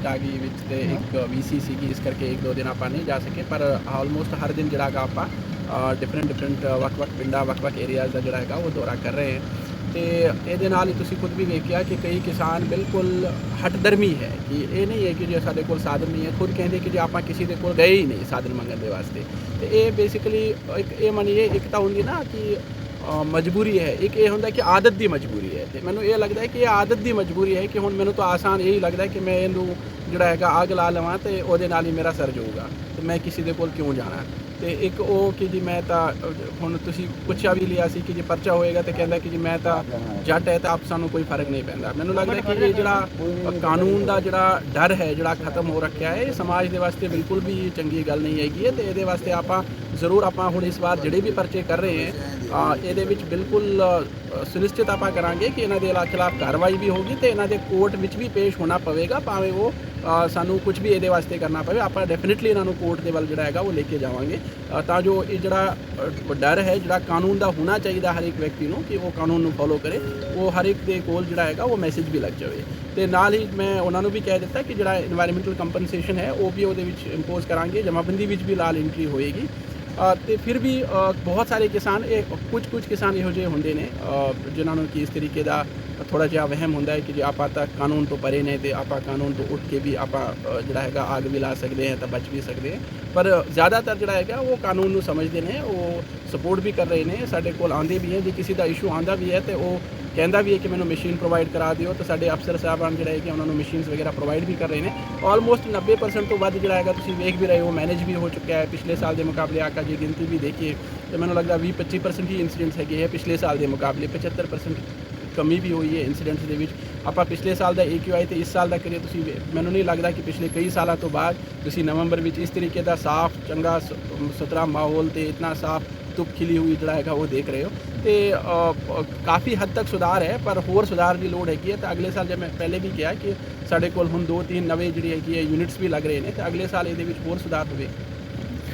ਜਟਾਗੀ ਵਿੱਚ ਤੇ ਇੱਕ ਵੀਸੀ ਸੀਗੀ, ਇਸ ਕਰਕੇ ਇੱਕ ਦੋ ਦਿਨ ਆਪਾਂ ਨਹੀਂ ਜਾ ਸਕੇ, ਪਰ ਆਲਮੋਸਟ ਹਰ ਦਿਨ ਜਿਹੜਾ ਹੈਗਾ ਆਪਾਂ ਡਿਫਰੈਂਟ ਡਿਫਰੈਂਟ ਵੱਖ-ਵੱਖ ਪਿੰਡਾਂ ਵੱਖ-ਵੱਖ ਏਰੀਆਜ਼ ਦਾ ਜਿਹੜਾ ਹੈਗਾ ਉਹ ਦੌਰਾ ਕਰ ਰਹੇ ਹਾਂ। ਤੇ ਇਹਦੇ ਨਾਲ ਹੀ ਤੁਸੀਂ ਖੁਦ ਵੀ ਵੇਖਿਆ ਕਿ ਕਈ ਕਿਸਾਨ ਬਿਲਕੁਲ ਹਟਦਰਮੀ ਹੈ ਕਿ ਇਹ ਨਹੀਂ ਹੈ ਕਿ ਜੇ ਸਾਡੇ ਕੋਲ ਸਾਧਨ ਨਹੀਂ ਹੈ, ਖੁਦ ਕਹਿੰਦੇ ਕਿ ਜੇ ਆਪਾਂ ਕਿਸੇ ਦੇ ਕੋਲ ਗਏ ਹੀ ਨਹੀਂ ਸਾਧਨ ਮੰਗਣ ਦੇ ਵਾਸਤੇ। ਤੇ ਇਹ ਬੇਸਿਕਲੀ ਇੱਕ, ਇਹ ਮੰਨੀਏ ਇੱਕ ਤਾਂ ਹੁੰਦੀ ਨਾ ਕਿ ਮਜਬੂਰੀ ਹੈ। ਇੱਕ ਇਹ ਹੁੰਦਾ ਕਿ ਆਦਤ ਦੀ ਮਜਬੂਰੀ ਹੈ ਤੇ ਮੈਨੂੰ ਇਹ ਲੱਗਦਾ ਹੈ ਕਿ ਇਹ ਆਦਤ ਦੀ ਮਜਬੂਰੀ ਹੈ ਕਿ ਹੁਣ ਮੈਨੂੰ ਤਾਂ ਆਸਾਨ ਇਹੀ ਲੱਗਦਾ ਕਿ ਮੈਂ ਇਹਨੂੰ ਜਿਹੜਾ ਹੈਗਾ ਅੱਗ ਲਾ ਲਵਾਂ ਤੇ ਉਹਦੇ ਨਾਲ ਹੀ ਮੇਰਾ ਸਰ ਜਾਊਗਾ। ਤੇ ਮੈਂ ਕਿਸੇ ਦੇ ਕੋਲ ਕਿਉਂ ਜਾਣਾ? ਤੇ ਇੱਕ ਉਹ ਕਿ ਜੀ ਮੈਂ ਤਾਂ, ਹੁਣ ਤੁਸੀਂ ਪੁੱਛਿਆ ਵੀ ਲਿਆ ਸੀ ਕਿ ਜੇ ਪਰਚਾ ਹੋਏਗਾ ਤੇ ਕਹਿੰਦਾ ਕਿ ਜੀ ਮੈਂ ਤਾਂ ਜੱਟ ਹੈ ਤਾਂ ਆਪ ਸਾਨੂੰ ਕੋਈ ਫ਼ਰਕ ਨਹੀਂ ਪੈਂਦਾ। ਮੈਨੂੰ ਲੱਗਦਾ ਕਿ ਇਹ ਜਿਹੜਾ ਕਾਨੂੰਨ ਦਾ ਜਿਹੜਾ ਡਰ ਹੈ, ਜਿਹੜਾ ਖਤਮ ਹੋ ਰੱਖਿਆ ਹੈ, ਇਹ ਸਮਾਜ ਦੇ ਵਾਸਤੇ ਬਿਲਕੁਲ ਵੀ ਚੰਗੀ ਗੱਲ ਨਹੀਂ ਹੈਗੀ ਹੈ ਤੇ ਇਹਦੇ ਵਾਸਤੇ ਆਪਾਂ ਜ਼ਰੂਰ ਆਪਾਂ ਹੁਣ ਇਸ ਵਾਰ ਜਿਹੜੇ ਵੀ ਪਰਚੇ ਕਰ ਰਹੇ ਹਾਂ ਇਹਦੇ ਵਿੱਚ ਬਿਲਕੁਲ ਸੁਨਿਸ਼ਚਿਤ ਆਪਾਂ ਕਰਾਂਗੇ ਕਿ ਇਹਨਾਂ ਦੇ ਖਿਲਾਫ ਕਾਰਵਾਈ ਵੀ ਹੋਗੀ ਤੇ ਇਹਨਾਂ ਦੇ ਕੋਰਟ ਵਿੱਚ ਵੀ ਪੇਸ਼ ਹੋਣਾ ਪਵੇਗਾ, ਭਾਵੇਂ ਉਹ ਸਾਨੂੰ ਕੁਝ ਵੀ ਇਹਦੇ ਵਾਸਤੇ ਕਰਨਾ ਪਵੇ, ਆਪਾਂ ਡੈਫੀਨਿਟਲੀ ਇਹਨਾਂ ਨੂੰ ਕੋਰਟ ਦੇ ਵੱਲ ਜਿਹੜਾ ਹੈਗਾ ਉਹ ਲੈ ਕੇ ਜਾਵਾਂਗੇ। ਤਾਂ ਜੋ ਇਹ ਜਿਹੜਾ ਡਰ ਹੈ, ਜਿਹੜਾ ਕਾਨੂੰਨ ਦਾ ਹੋਣਾ ਚਾਹੀਦਾ ਹਰ ਇੱਕ ਵਿਅਕਤੀ ਨੂੰ ਕਿ ਉਹ ਕਾਨੂੰਨ ਨੂੰ ਫੋਲੋ ਕਰੇ, ਉਹ ਹਰ ਇੱਕ ਦੇ ਕੋਲ ਜਿਹੜਾ ਹੈਗਾ ਉਹ ਮੈਸੇਜ ਵੀ ਲੱਗ ਜਾਵੇ। ਤੇ ਨਾਲ ਹੀ ਮੈਂ ਉਹਨਾਂ ਨੂੰ ਵੀ ਕਹਿ ਦਿੱਤਾ ਕਿ ਜਿਹੜਾ এনवायरमेंटल ਕੰਪਨਸੇਸ਼ਨ ਹੈ, ਉਹ ਵੀ ਉਹਦੇ ਵਿੱਚ ਇੰਪੋਜ਼ ਕਰਾਂਗੇ, ਜਮਾਬੰਦੀ ਵਿੱਚ ਵੀ ਲਾਲ ਐਂਟਰੀ ਹੋਏਗੀ। ਤੇ ਫਿਰ ਵੀ ਬਹੁਤ ਸਾਰੇ ਕਿਸਾਨ, ਇਹ ਕੁਝ ਕੁਝ ਕਿਸਾਨ ਇਹੋ ਜਿਹੇ ਹੁੰਦੇ ਨੇ ਜਿਨ੍ਹਾਂ ਨੂੰ ਕਿ ਇਸ ਤਰੀਕੇ ਦਾ ਥੋੜਾ ਜਿਹਾ ਵਹਿਮ ਹੁੰਦਾ ਹੈ ਕਿ ਜੇ ਆਪਾਂ ਤਾਂ ਕਾਨੂੰਨ ਤੋਂ ਪਰੇ ਨੇ ਤੇ ਆਪਾਂ ਕਾਨੂੰਨ ਤੋਂ ਉੱਠ ਕੇ ਵੀ ਆਪਾਂ ਜਿਹੜਾ ਹੈਗਾ ਆਗ ਵੀ ਲਾ ਸਕਦੇ ਹਾਂ ਤਾਂ ਬਚ ਵੀ ਸਕਦੇ ਹਾਂ ਪਰ ਜ਼ਿਆਦਾਤਰ ਜਿਹੜਾ ਹੈਗਾ ਉਹ ਕਾਨੂੰਨ ਨੂੰ ਸਮਝਦੇ ਨੇ ਉਹ ਸਪੋਰਟ ਵੀ ਕਰ ਰਹੇ ਨੇ ਸਾਡੇ ਕੋਲ ਆਉਂਦੇ ਵੀ ਹੈ ਜੇ ਕਿਸੇ ਦਾ ਇਸ਼ੂ ਆਂਦਾ ਵੀ ਹੈ ਤੇ ਉਹ ਕਹਿੰਦਾ ਵੀ ਹੈ ਕਿ ਮੈਨੂੰ ਮਸ਼ੀਨ ਪ੍ਰੋਵਾਈਡ ਕਰਾ ਦਿਓ ਤਾਂ ਸਾਡੇ ਅਫਸਰ ਸਾਹਿਬਾਨ ਜਿਹੜੇ ਹੈਗੇ ਉਹਨਾਂ ਨੂੰ ਮਸ਼ੀਨਸ ਵਗੈਰਾ ਪ੍ਰੋਵਾਈਡ ਵੀ ਕਰ ਰਹੇ ਨੇ ਆਲਮੋਸਟ 90% ਤੋਂ ਵੱਧ ਜਿਹੜਾ ਹੈਗਾ ਤੁਸੀਂ ਵੇਖ ਵੀ ਰਹੇ ਹੋ ਮੈਨੇਜ ਵੀ ਹੋ ਚੁੱਕਿਆ ਹੈ ਪਿਛਲੇ ਸਾਲ ਦੇ ਮੁਕਾਬਲੇ ਆਕਾ ਜੀ ਗਿਣਤੀ ਵੀ ਦੇਖੀਏ ਤੇ ਮੈਨੂੰ ਲੱਗਦਾ 20-25% ਹੀ ਇਨਸੀਡੈਂਟਸ ਹੈਗੇ ਹੈ ਪਿਛਲੇ ਸਾਲ ਦੇ ਮੁਕਾਬਲੇ 75% ਕਮੀ ਵੀ ਹੋਈ ਹੈ ਇਨਸੀਡੈਂਟਸ ਦੇ ਵਿੱਚ। ਆਪਾਂ ਪਿਛਲੇ ਸਾਲ ਦਾ AQI ਤੇ ਇਸ ਸਾਲ ਦਾ ਕਰੀਏ, ਤੁਸੀਂ ਮੈਨੂੰ ਨਹੀਂ ਲੱਗਦਾ ਕਿ ਪਿਛਲੇ ਕਈ ਸਾਲਾਂ ਤੋਂ ਬਾਅਦ ਤੁਸੀਂ ਨਵੰਬਰ ਵਿੱਚ ਇਸ ਤਰੀਕੇ ਦਾ ਸਾਫ਼, ਚੰਗਾ, ਸ- ਸੁਥਰਾ ਮਾਹੌਲ ਤੇ ਇਤਨਾ ਸਾਫ਼ ਧੁੱਪ ਖਿਲੀ ਹੋਈ ਜਿਹੜਾ ਹੈਗਾ ਉਹ ਦੇਖ ਰਹੇ ਹੋ। ਤੇ ਕਾਫੀ ਹੱਦ ਤੱਕ ਸੁਧਾਰ ਹੈ, ਪਰ ਹੋਰ ਸੁਧਾਰ ਦੀ ਲੋੜ ਹੈਗੀ ਹੈ। ਤਾਂ ਅਗਲੇ ਸਾਲ ਜੇ ਮੈਂ ਪਹਿਲੇ ਵੀ ਕਿਹਾ ਕਿ ਸਾਡੇ ਕੋਲ ਹੁਣ ਦੋ ਤਿੰਨ ਨਵੇਂ ਜਿਹੜੀ ਹੈਗੀ ਹੈ ਯੂਨਿਟਸ ਵੀ ਲੱਗ ਰਹੇ ਨੇ, ਤੇ ਅਗਲੇ ਸਾਲ ਇਹਦੇ ਵਿੱਚ ਹੋਰ ਸੁਧਾਰ ਹੋਵੇ।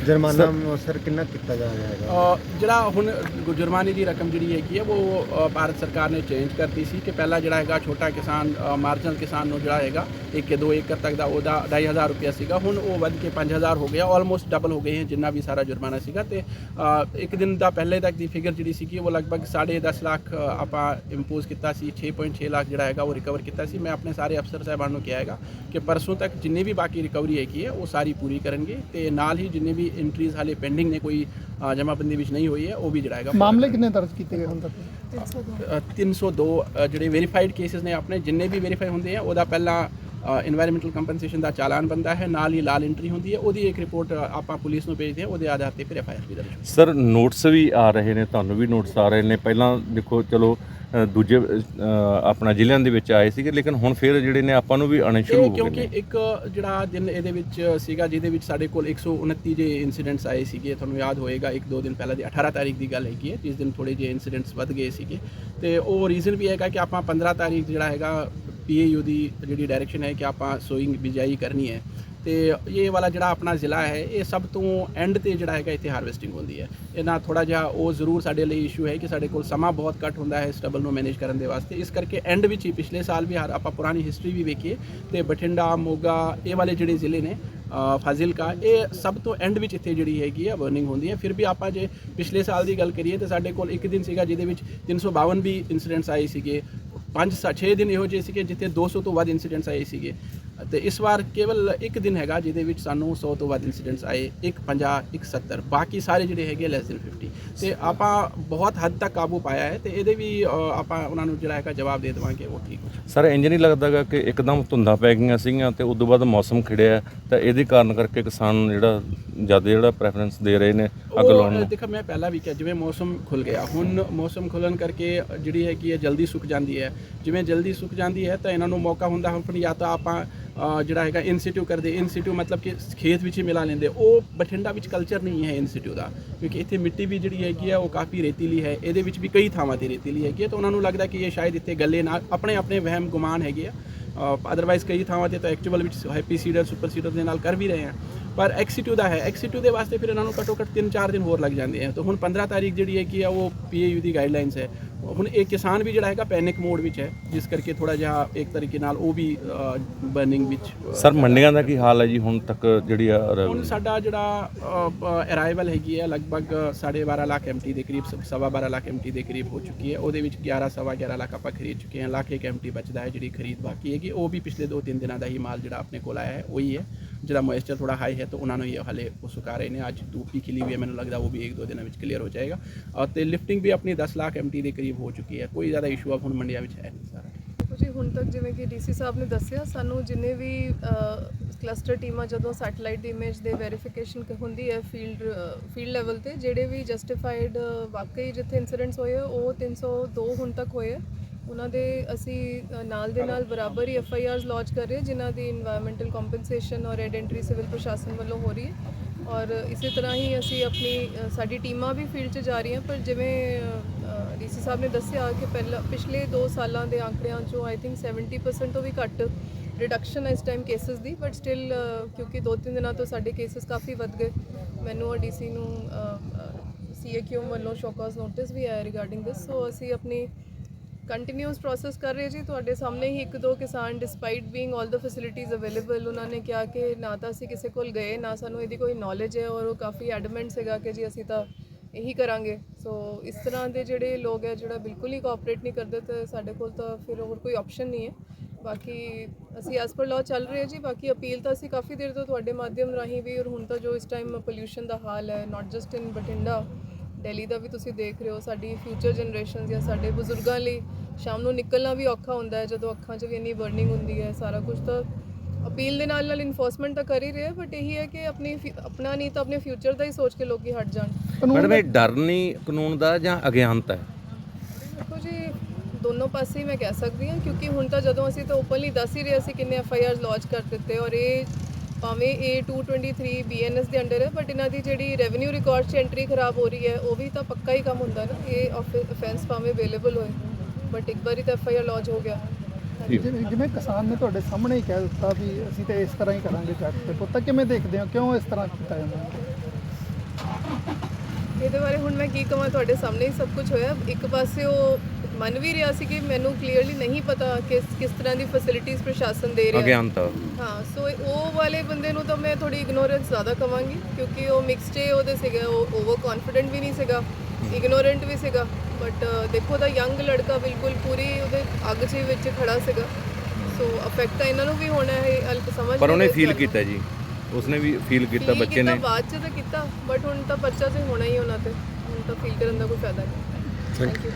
ਜੁਰਮਾਨਾ ਸਰ ਕਿੰਨਾ ਕੀਤਾ ਜਾ ਰਿਹਾ ਹੈਗਾ? ਜਿਹੜਾ ਹੁਣ ਜੁਰਮਾਨੇ ਦੀ ਰਕਮ ਜਿਹੜੀ ਹੈਗੀ ਹੈ ਉਹ ਭਾਰਤ ਸਰਕਾਰ ਨੇ ਚੇਂਜ ਕਰਤੀ ਸੀ ਕਿ ਪਹਿਲਾਂ ਜਿਹੜਾ ਹੈਗਾ ਛੋਟਾ ਕਿਸਾਨ ਮਾਰਜਨਲ ਕਿਸਾਨ ਨੂੰ ਜਿਹੜਾ ਹੈਗਾ 1 ਕੇ 2 ਏਕੜ ਤੱਕ ਦਾ ਉਹਦਾ 2500 ਰੁਪਇਆ ਸੀਗਾ। ਹੁਣ ਉਹ ਵੱਧ ਕੇ 5000 ਹੋ ਗਿਆ ਆਲਮੋਸਟ ਡਬਲ ਹੋ ਗਏ ਹੈ ਜਿੰਨਾ ਵੀ ਸਾਰਾ ਜੁਰਮਾਨਾ ਸੀਗਾ। ਤੇ ਇੱਕ ਦਿਨ ਦਾ ਪਹਿਲੇ ਤੱਕ ਦੀ ਫਿਗਰ ਜਿਹੜੀ ਸੀਗੀ ਉਹ ਲਗਭਗ 10.5 ਲੱਖ ਆਪਾਂ ਇੰਪੋਜ਼ ਕੀਤਾ ਸੀ 6.6 ਲੱਖ ਜਿਹੜਾ ਹੈਗਾ ਉਹ ਰਿਕਵਰ ਕੀਤਾ ਸੀ। ਮੈਂ ਆਪਣੇ ਸਾਰੇ ਅਫਸਰ ਸਾਹਿਬਾਨ ਨੂੰ ਕਿਹਾ ਹੈਗਾ ਕਿ ਪਰਸੋਂ ਤੱਕ ਜਿੰਨੀ ਵੀ ਬਾਕੀ ਰਿਕਵਰੀ ਹੈਗੀ ਹੈ ਉਹ ਸਾਰੀ ਪੂਰੀ ਕਰਨਗੇ ਤੇ ਨਾਲ ਹੀ ਜਿੰਨੇ ਵੀ ਐਂਟਰੀਜ਼ ਹਾਲੇ ਪੈਂਡਿੰਗ ਨੇ ਕੋਈ ਅ, ਜਮ੍ਹਾਂਬੰਦੀ ਵਿੱਚ ਨਹੀਂ ਹੋਈ ਹੈ ਉਹ ਵੀ ਜਿਹੜਾ ਹੈਗਾ ਮਾਮਲੇ ਕਿੰਨੇ ਦਰਜ ਕੀਤੇ ਗਏ ਹੁਣ ਤੱਕ? ਅ, 302 ਅ, ਜਿਹੜੇ ਵੈਰੀਫਾਈਡ ਕੇਸਿਸ ਨੇ ਆਪਣੇ ਜਿੰਨੇ ਵੀ ਵੈਰੀਫਾਈ ਹੁੰਦੇ ਆ ਉਹਦਾ ਪਹਿਲਾਂ এনवायरमेंटल ਕੰਪਨਸੇਸ਼ਨ ਦਾ ਚਾਲਾਨ ਬੰਦਾ ਹੈ ਨਾਲ ਹੀ ਲਾਲ ਐਂਟਰੀ ਹੁੰਦੀ ਹੈ ਉਹਦੀ ਇੱਕ ਰਿਪੋਰਟ ਆਪਾਂ ਪੁਲਿਸ ਨੂੰ ਭੇਜਦੇ ਹਾਂ ਉਹਦੇ ਆਧਾਰ ਤੇ ਫਿਰ ਐੱਫ ਆਈ ਆਰ ਵੀ ਦਰਜ ਸਰ ਨੋਟਸ ਵੀ ਆ ਰਹੇ ਨੇ ਤੁਹਾਨੂੰ ਵੀ ਨੋਟਸ ਆ ਰਹੇ ਨੇ। ਪਹਿਲਾਂ ਦੇਖੋ ਚਲੋ ਦੂਜੇ ਆਪਣਾ ਜ਼ਿਲ੍ਹਿਆਂ ਦੇ ਵਿੱਚ ਆਏ ਸੀਗੇ ਲੇਕਿਨ ਹੁਣ ਫਿਰ ਜਿਹੜੇ ਨੇ ਆਪਾਂ ਨੂੰ ਵੀ ਆਣੇ ਸ਼ੁਰੂ ਹੋ ਗਏ ਕਿਉਂਕਿ ਇੱਕ ਜਿਹੜਾ ਦਿਨ ਇਹਦੇ ਵਿੱਚ ਸੀਗਾ ਜਿਹਦੇ ਵਿੱਚ ਸਾਡੇ ਕੋਲ 129 ਜੇ ਇਨਸੀਡੈਂਟਸ ਆਏ ਸੀਗੇ ਤੁਹਾਨੂੰ ਯਾਦ ਹੋਏਗਾ ਇੱਕ ਦੋ ਦਿਨ ਪਹਿਲਾਂ ਦੀ 18 ਤਾਰੀਖ ਦੀ ਗੱਲ ਹੈਗੀ ਹੈ ਜਿਸ ਦਿਨ ਥੋੜੇ ਜੇ ਇਨਸੀਡੈਂਟਸ ਵੱਧ ਗਏ ਸੀਗੇ। ਤੇ ਉਹ ਰੀਜ਼ਨ ਵੀ ਹੈਗਾ ਕਿ ਆਪਾਂ 15 ਤਾਰੀਖ ਜਿਹੜਾ ਹੈਗਾ ਪੀਏਯੂ ਦੀ ਜਿਹੜੀ ਡਾਇਰੈਕਸ਼ਨ ਹੈ ਕਿ ਆਪਾਂ ਸੋਇੰਗ ਬਿਜਾਈ ਕਰਨੀ ਹੈ। ਤੇ ਇਹ ਵਾਲਾ ਜਿਹੜਾ ਆਪਣਾ ਜ਼ਿਲ੍ਹਾ ਹੈ, ਇਹ ਸਭ ਤੋਂ ਐਂਡ ਤੇ ਜਿਹੜਾ ਹੈਗਾ ਇੱਥੇ ਹਾਰਵੈਸਟਿੰਗ ਹੁੰਦੀ ਹੈ। ਇਹਨਾਂ ਥੋੜਾ ਜਿਹਾ ਉਹ ਜ਼ਰੂਰ ਸਾਡੇ ਲਈ ਇਸ਼ੂ ਹੈ ਕਿ ਸਾਡੇ ਕੋਲ ਸਮਾਂ ਬਹੁਤ ਘੱਟ ਹੁੰਦਾ ਹੈ ਸਟਬਲ ਨੂੰ ਮੈਨੇਜ ਕਰਨ ਦੇ ਵਾਸਤੇ। ਇਸ ਕਰਕੇ ਐਂਡ ਵਿੱਚ ਹੀ ਪਿਛਲੇ ਸਾਲ ਵੀ ਹਰ ਆਪਾਂ ਪੁਰਾਣੀ ਹਿਸਟਰੀ ਵੀ ਵੇਖੀਏ ਤੇ ਬਠਿੰਡਾ, ਮੋਗਾ, ਇਹ ਵਾਲੇ ਜਿਹੜੇ ਜ਼ਿਲ੍ਹੇ ਨੇ ਫਾਜ਼ਿਲਕਾ, ਇਹ ਸਭ ਤੋਂ ਐਂਡ ਵਿੱਚ ਇੱਥੇ ਜਿਹੜੀ ਹੈਗੀ ਆ ਬਰਨਿੰਗ ਹੁੰਦੀ ਹੈ। ਫਿਰ ਵੀ ਆਪਾਂ ਜੇ ਪਿਛਲੇ ਸਾਲ ਦੀ ਗੱਲ ਕਰੀਏ ਤਾਂ ਸਾਡੇ ਕੋਲ ਇੱਕ ਦਿਨ ਸੀਗਾ ਜਿਹਦੇ ਵਿੱਚ 352 ਵੀ ਇਨਸੀਡੈਂਟਸ ਆਏ ਸੀਗੇ। 5 6 ਦਿਨ ਇਹੋ ਜਿਹੇ ਸੀਗੇ ਜਿੱਥੇ 200 ਤੋਂ ਵੱਧ ਇਨਸੀਡੈਂਟਸ ਆਏ ਸੀਗੇ। ਤੇ ਇਸ ਵਾਰ ਕੇਵਲ ਇੱਕ ਦਿਨ ਹੈਗਾ ਜਿਹਦੇ ਵਿੱਚ ਸਾਨੂੰ 100 ਤੋਂ ਵੱਧ ਇਨਸੀਡੈਂਟਸ ਆਏ ਇੱਕ 50 ਇੱਕ 70 ਬਾਕੀ ਸਾਰੇ ਜਿਹੜੇ ਹੈਗੇ ਲੈਸ ਦੈਨ 50 ਤੇ ਆਪਾਂ ਬਹੁਤ ਹੱਦ ਤੱਕ ਕਾਬੂ ਪਾਇਆ ਹੈ ਤੇ ਇਹਦੇ ਵੀ ਆਪਾਂ ਉਹਨਾਂ ਨੂੰ ਜਿਹੜਾ ਹੈਗਾ ਜਵਾਬ ਦੇ ਦੇਵਾਂਗੇ ਉਹ ਠੀਕ। ਸਰ ਇੰਜ ਨਹੀਂ ਲੱਗਦਾਗਾ ਕਿ ਇੱਕਦਮ ਧੁੰਦਾਂ ਪੈ ਗਈਆਂ ਸੀਗੀਆਂ ਤੇ ਉਸ ਤੋਂ ਬਾਅਦ ਮੌਸਮ ਖਿੜਿਆ ਤਾਂ ਇਹਦੇ ਕਾਰਨ ਕਰਕੇ ਕਿਸਾਨ ਜਿਹੜਾ ਜ਼ਿਆਦਾ ਜਿਹੜਾ ਪ੍ਰੈਫਰੈਂਸ ਦੇ ਰਹੇ ਨੇ ਅੱਗ ਲਾਉਣ ਨੂੰ। ਦੇਖੋ ਮੈਂ ਪਹਿਲਾਂ ਵੀ ਕਿਹਾ ਜਿਵੇਂ ਮੌਸਮ ਖੁੱਲ ਗਿਆ ਹੁਣ ਮੌਸਮ ਖੁੱਲਣ ਕਰਕੇ ਜਿਹੜੀ ਹੈ ਕਿ ਇਹ ਜਲਦੀ ਸੁੱਕ ਜਾਂਦੀ ਹੈ। ਜਿਵੇਂ ਜਲਦੀ ਸੁੱਕ ਜਾਂਦੀ ਹੈ ਤਾਂ ਇਹਨਾਂ ਨੂੰ ਮੌਕਾ ਹੁੰਦਾ ਹੁਣ ਜਾਂ ਤਾਂ ਆਪਾਂ ਜਿਹੜਾ ਹੈਗਾ ਇਨਸਟੀਟਿਊ ਕਰਦੇ ਇਨਸਟੀਟਿਊ ਮਤਲਬ ਕਿ ਖੇਤ ਵਿੱਚ ਹੀ ਮਿਲਾ ਲੈਂਦੇ। ਉਹ ਬਠਿੰਡਾ ਵਿੱਚ ਕਲਚਰ ਨਹੀਂ ਹੈ ਇਨਸਟੀਟਿਊ ਦਾ, ਕਿਉਂਕਿ ਇੱਥੇ ਮਿੱਟੀ ਵੀ ਜਿਹੜੀ ਹੈਗੀ ਆ, ਉਹ ਕਾਫੀ ਰੇਤੀਲੀ ਹੈ। ਇਹਦੇ ਵਿੱਚ ਵੀ ਕਈ ਥਾਵਾਂ ਤੇ ਰੇਤੀਲੀ ਹੈਗੀ ਹੈ ਤਾਂ ਉਹਨਾਂ ਨੂੰ ਲੱਗਦਾ ਕਿ ਇਹ ਸ਼ਾਇਦ ਇੱਥੇ ਗੱਲੇ ਨਾਲ ਆਪਣੇ ਆਪਣੇ ਵਹਿਮ ਗੁਮਾਨ ਹੈਗੇ ਆ। ਅਦਰਵਾਈਜ਼ ਕਈ ਥਾਵਾਂ ਤੇ ਤਾਂ ਐਕਚੁਅਲ ਵਿੱਚ ਹੈਪੀ ਸੀਡਰ ਸੁਪਰ ਸੀਡਰ ਦੇ ਨਾਲ ਕਰ ਵੀ ਰਹੇ ਆ। ਪਰ ਐਕਸੀਟਿਊ ਦਾ ਹੈ। ਐਕਸੀਟਿਊ ਦੇ ਵਾਸਤੇ ਫਿਰ ਇਹਨਾਂ ਨੂੰ ਘੱਟੋ ਘੱਟ 3-4 ਦਿਨ ਹੋਰ ਲੱਗ ਜਾਂਦੇ ਆ। ਤਾਂ ਹੁਣ 15 ਤਾਰੀਖ ਜਿਹੜੀ ਹੈ ਕਿ ਆ, ਉਹ ਪੀਏਯੂ ਦੀ ਗਾਈਡਲਾਈਨਸ ਹੈ। ਹੁਣ ਇਹ ਕਿਸਾਨ ਵੀ ਜਿਹੜਾ ਹੈਗਾ ਪੈਨਿਕ ਮੋਡ ਵਿੱਚ ਹੈ ਜਿਸ ਕਰਕੇ ਥੋੜਾ ਜਿਹਾ ਇੱਕ ਤਰੀਕੇ ਨਾਲ ਉਹ ਵੀ ਬਰਨਿੰਗ ਵਿੱਚ ਸਰ ਮੰਡੀਆਂ ਦਾ ਕੀ ਹਾਲ ਹੈ ਜੀ? ਹੁਣ ਤੱਕ ਜਿਹੜੀ ਹੁਣ ਸਾਡਾ ਜਿਹੜਾ ਅਰਾਈਵਲ ਹੈਗੀ ਹੈ ਲਗਭਗ 12.5 ਲੱਖ ਐਮਟੀ ਦੇ ਕਰੀਬ ਸ- ਸਵਾ 12 ਲੱਖ ਐਮਟੀ ਦੇ ਕਰੀਬ ਹੋ ਚੁੱਕੀ ਹੈ। ਉਹਦੇ ਵਿੱਚ 11 ਸਵਾ 11 ਲੱਖ ਆਪਾਂ ਖਰੀਦ ਚੁੱਕੇ ਹਾਂ। ਲੱਖ ਇੱਕ ਐਮਟੀ ਬਚਦਾ ਹੈ ਜਿਹੜੀ ਖਰੀਦ ਬਾਕੀ ਹੈਗੀ। ਉਹ ਵੀ ਪਿਛਲੇ 2-3 ਦਿਨਾਂ ਦਾ ਹੀ ਮਾਲ ਜਿਹੜਾ ਆਪਣੇ ਕੋਲ ਆਇਆ ਹੈ ਉਹੀ ਹੈ। ਜਿਹੜਾ ਮੋਇਸਚਰ ਥੋੜਾ ਹਾਈ ਹੈ ਤਾਂ ਉਹਨਾਂ ਨੂੰ ਇਹ ਹਲੇ ਉਹ ਸੁਕਾ ਰਹੇ ਨੇ। ਅੱਜ ਧੂਪ ਵੀ ਖਿਲੀ ਹੋਈ ਹੈ ਮੈਨੂੰ ਲੱਗਦਾ ਉਹ ਵੀ ਇੱਕ ਦੋ ਦਿਨਾਂ ਵਿੱਚ ਕਲੀਅਰ ਹੋ ਜਾਏਗਾ। ਤੇ ਲਿਫਟਿੰਗ ਵੀ ਆਪਣੀ 10 ਲੱਖ ਐਮਟੀ ਦੇ ਕਰੀਬ ਹੋ ਚੁੱਕੀ ਹੈ। ਕੋਈ ਜ਼ਿਆਦਾ ਇਸ਼ੂ ਆ, ਹੁਣ ਮੰਡੀਆਂ ਵਿੱਚ ਹੈ ਨਹੀਂ ਸਾਰਾ। ਜੀ, ਹੁਣ ਤੱਕ ਜਿਵੇਂ ਕਿ ਡੀਸੀ ਸਾਹਿਬ ਨੇ ਦੱਸਿਆ, ਸਾਨੂੰ ਜਿੰਨੇ ਵੀ ਕਲਸਟਰ ਟੀਮਾਂ ਜਦੋਂ ਸੈਟਲਾਈਟ ਦੀ ਇਮੇਜ ਦੇ ਵੈਰੀਫਿਕੇਸ਼ਨ ਹੁੰਦੀ ਹੈ ਫੀਲਡ ਫੀਲਡ ਲੈਵਲ ਤੇ, ਜਿਹੜੇ ਵੀ ਜਸਟੀਫਾਈਡ ਵਾਕਈ ਜਿੱਥੇ ਇਨਸੀਡੈਂਟਸ ਹੋਏ ਉਹ 302 ਹੁਣ ਤੱਕ ਹੋਏ ਉਹਨਾਂ ਦੇ ਅਸੀਂ ਨਾਲ ਦੇ ਨਾਲ ਬਰਾਬਰ ਹੀ ਐਫ ਆਈ ਆਰਸ ਲੌਂਚ ਕਰ ਰਹੇ ਜਿਨ੍ਹਾਂ ਦੀ এনवायरमेंटल ਕੰਪਨਸੇਸ਼ਨ ਔਰ ਐਡੈਂਟਰੀ ਸਿਵਲ ਪ੍ਰਸ਼ਾਸਨ ਵੱਲੋਂ ਹੋ ਰਹੀ ਹੈ। ਔਰ ਇਸੇ ਤਰ੍ਹਾਂ ਹੀ ਅਸੀਂ ਆਪਣੀ ਸਾਡੀ ਟੀਮਾਂ ਵੀ ਫੀਲਡ 'ਚ ਜਾ ਰਹੀਆਂ, ਪਰ ਜਿਵੇਂ ਡੀਸੀ ਸਾਹਿਬ ਨੇ ਦੱਸਿਆ ਕਿ ਪਹਿਲਾਂ ਪਿਛਲੇ 2 ਸਾਲਾਂ ਦੇ ਅੰਕੜਿਆਂ ਚੋਂ ਆਈ ਥਿੰਕ 70% ਤੋਂ ਵੀ ਘੱਟ ਰਿਡਕਸ਼ਨ ਹੈ ਇਸ ਟਾਈਮ ਕੇਸਸ ਦੀ ਬਟ ਸਟਿਲ ਕਿਉਂਕਿ 2-3 ਦਿਨਾਂ ਤੋਂ ਸਾਡੇ ਕੇਸਸ ਕਾਫੀ ਵੱਧ ਗਏ। ਮੈਨੂੰ ਔਰ ਡੀਸੀ ਨੂੰ ਸੀਏਕਿਊ ਵੱਲੋਂ ਸ਼ੋਕਾਸ ਨੋਟਿਸ ਵੀ ਆਇਆ ਰਿਗਾਰਡਿੰਗ ਦਿਸ ਸੋ ਅਸੀਂ ਆਪਣੀ ਕੰਟੀਨਿਊਸ ਪ੍ਰੋਸੈਸ ਕਰ ਰਹੇ ਜੀ। ਤੁਹਾਡੇ ਸਾਹਮਣੇ ਹੀ ਇੱਕ ਦੋ ਕਿਸਾਨ despite being 올 the facilities available ਉਹਨਾਂ ਨੇ ਕਿਹਾ ਕਿ ਨਾ ਤਾਂ ਅਸੀਂ ਕਿਸੇ ਕੋਲ ਗਏ, ਨਾ ਸਾਨੂੰ ਇਹਦੀ ਕੋਈ ਨੌਲੇਜ ਹੈ ਔਰ ਉਹ ਕਾਫੀ ਐਡਮੈਂਟ ਸੀਗਾ ਕਿ ਜੀ ਅਸੀਂ ਤਾਂ ਇਹੀ ਕਰਾਂਗੇ। ਸੋ ਇਸ ਤਰ੍ਹਾਂ ਦੇ ਜਿਹੜੇ ਲੋਕ ਹੈ ਜਿਹੜਾ ਬਿਲਕੁਲ ਹੀ ਕੋਆਪਰੇਟ ਨਹੀਂ ਕਰਦੇ, ਤੇ ਸਾਡੇ ਕੋਲ ਤਾਂ ਫਿਰ ਹੋਰ ਕੋਈ ਆਪਸ਼ਨ ਨਹੀਂ ਹੈ। ਬਾਕੀ ਅਸੀਂ ਐਸ ਪਰ ਲਾਅ ਚੱਲ ਰਹੇ ਹਾਂ ਜੀ, ਬਾਕੀ ਅਪੀਲ ਤਾਂ ਅਸੀਂ ਕਾਫੀ ਦੇਰ ਤੋਂ ਤੁਹਾਡੇ ਮਾਧਿਅਮ ਰਾਹੀਂ ਵੀ, ਔਰ ਹੁਣ ਤਾਂ ਜੋ ਇਸ ਟਾਈਮ ਪੋਲਿਊਸ਼ਨ ਦਾ ਹਾਲ ਹੈ not just in Bathinda, Delhi ਦਾ ਵੀ ਤੁਸੀਂ ਦੇਖ ਰਹੇ ਹੋ, ਸਾਡੀ ਫਿਊਚਰ ਜਨਰੇਸ਼ਨਸ ਜਾਂ ਸਾਡੇ ਬਜ਼ੁਰਗਾਂ ਲਈ ਸ਼ਾਮ ਨੂੰ ਨਿਕਲਣਾ ਵੀ ਔਖਾ ਹੁੰਦਾ ਹੈ, ਜਦੋਂ ਅੱਖਾਂ 'ਚ ਵੀ ਇੰਨੀ ਬਰਨਿੰਗ ਹੁੰਦੀ ਹੈ, ਸਾਰਾ ਕੁਝ ਤਾਂ ਅਪੀਲ ਦੇ ਨਾਲ ਨਾਲ ਇਨਫੋਰਸਮੈਂਟ ਤਾਂ ਕਰ ਹੀ ਰਹੇ ਬਟ ਇਹੀ ਹੈ ਕਿ ਆਪਣੀ ਫਿ- ਆਪਣਾ ਨਹੀਂ ਤਾਂ ਆਪਣੇ ਫਿਊਚਰ ਦਾ ਹੀ ਸੋਚ ਕੇ ਲੋਕੀ ਹਟ ਜਾਣ ਮੈਡਮ ਇਹ ਡਰ ਨਹੀਂ ਕਾਨੂੰਨ ਦਾ ਜਾਂ ਅਗਿਆਨਤਾ ਹੈ ਦੇਖੋ ਜੀ ਦੋਨੋਂ ਪਾਸੇ ਹੀ ਮੈਂ ਕਹਿ ਸਕਦੀ ਹਾਂ ਕਿਉਂਕਿ ਹੁਣ ਤਾਂ ਜਦੋਂ ਅਸੀਂ ਤਾਂ ਓਪਨਲੀ ਦੱਸ ਹੀ ਰਹੇ ਸੀ ਕਿੰਨੇ ਐਫ ਆਈ ਲਾਂਚ ਕਰ ਦਿੱਤੇ ਔਰ ਇਹ ਭਾਵੇਂ ਇਹ 223 ਬੀਐਨਐਸ ਦੇ ਅੰਡਰ ਹੈ ਬਟ ਇਹਨਾਂ ਦੀ ਜਿਹੜੀ ਰੈਵਨਿਊ ਰਿਕਾਰਡ 'ਚ ਐਂਟਰੀ ਖਰਾਬ ਹੋ ਰਹੀ ਹੈ ਉਹ ਵੀ ਤਾਂ ਪੱਕਾ ਹੀ ਕੰਮ ਹੁੰਦਾ ਨਾ ਇਹ ਅਫੈਂਸ ਭਾਵੇਂ ਅਵੇਲੇਬਲ ਹੋਏ ਬਟ ਇੱਕ ਵਾਰੀ ਤਾਂ ਐਫ ਆਈ ਆਰ ਲਾਂਚ ਹੋ ਗਿਆ। ਜਿਵੇਂ ਜਿਵੇਂ ਕਿਸਾਨ ਨੇ ਤੁਹਾਡੇ ਸਾਹਮਣੇ ਹੀ ਕਹਿ ਦਿੱਤਾ ਵੀ ਅਸੀਂ ਤਾਂ ਇਸ ਤਰ੍ਹਾਂ ਹੀ ਕਰਾਂਗੇ ਜੱਟ ਤੇ। ਪੁੱਤ ਕਿਵੇਂ ਦੇਖਦੇ ਹੋ? ਕਿਉਂ ਇਸ ਤਰ੍ਹਾਂ ਕੀਤਾ ਜਾਂਦਾ? ਇਹਦੇ ਬਾਰੇ ਹੁਣ ਮੈਂ ਕੀ ਕਹਾਂ ਤੁਹਾਡੇ ਸਾਹਮਣੇ ਹੀ ਸਭ ਕੁਝ ਹੋਇਆ। ਇੱਕ ਪਾਸੇ ਉਹ ਮੰਨ ਵੀ ਰਿਹਾ ਸੀ ਕਿ ਮੈਨੂੰ ਕਲੀਅਰਲੀ ਨਹੀਂ ਪਤਾ ਕਿਸ ਕਿਸ ਤਰ੍ਹਾਂ ਦੀ ਫੈਸਿਲਿਟੀਜ਼ ਪ੍ਰਸ਼ਾਸਨ ਦੇ ਰਿਹਾ। ਹੈ ਅਗਿਆਨਤਾ। ਹਾਂ ਸੋ ਉਹ ਵਾਲੇ ਬੰਦੇ ਨੂੰ ਤਾਂ ਮੈਂ ਥੋੜੀ ਇਗਨੋਰੈਂਸ ਜ਼ਿਆਦਾ ਕਵਾਂਗੀ ਕਿਉਂਕਿ ਉਹ ਮਿਕਸਡ ਏ ਉਹਦੇ ਸੀਗਾ ਉਹ ਓਵਰ ਕੌਨਫੀਡੈਂਟ ਵੀ ਨਹੀਂ ਸੀਗਾ। ਇਗਨੋਰੈਂਟ ਵੀ ਸੀਗਾ ਬਟ ਦੇਖੋ ਤਾਂ ਯੰਗ ਲੜਕਾ ਬਿਲਕੁਲ ਪੂਰੀ ਉਹਦੇ ਅੱਗ 'ਚ ਵਿੱਚ ਖੜਾ ਸੀਗਾ। ਸੋ ਅਫੈਕਟ ਤਾਂ ਇਹਨਾਂ ਨੂੰ ਵੀ ਹੋਣਾ ਹੈ ਅਲਪ ਸਮਝ ਪਰ ਉਹਨੇ ਫੀਲ ਕੀਤਾ ਜੀ। ਉਸਨੇ ਵੀ ਫੀਲ। ਕੀਤਾ Feel ਬੱਚੇ ਨੇ। ਬਾਅਦ 'ਚ ਤਾਂ ਕੀਤਾ ਬਟ ਹੁਣ ਤਾਂ ਪਰਚਾ ਤੇ ਹੋਣਾ ਹੀ ਉਹਨਾਂ ਤੇ। ਹੁਣ ਤਾਂ ਫੀਲ ਕਰਨ ਦਾ ਕੋਈ ਫਾਇਦਾ ਨਹੀਂ। Thank you